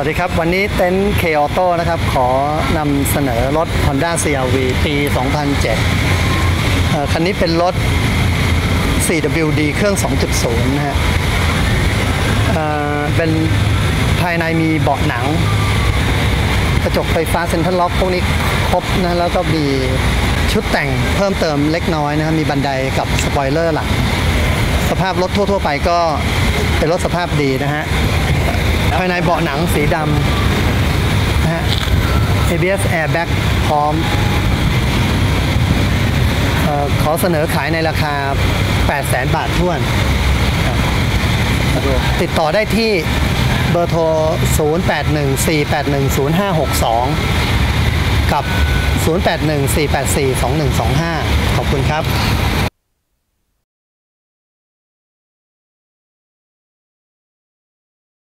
วัสดีครับ วันนี้เต็นท์เคออโต้นะครับ ขอนำเสนอรถ Honda CRV ปี 2007เอ่อคันนี้เป็นรถ 4WD เครื่อง 2.0 นะฮะเเป็นภายในมีเบาะหนัง กระจกไฟฟ้าเซ็นทรัลล็อกพวกนี้ครบนะ แล้วก็มีชุดแต่งเพิ่มเติมเล็กน้อยนะครับมีบันไดกับสปอยเลอร์หลัง สภาพรถทั่ว ๆ ไปก็เป็นรถสภาพดีนะฮะายในเบาะหนังสีดำนะฮะ ABS airbag พร้อมออขอเสนอขายในราคา 800,000 บาทท้วน ติดต่อได้ที่เบอร์โทร 0814810562 กับ 0814842125 ขอบคุณครับ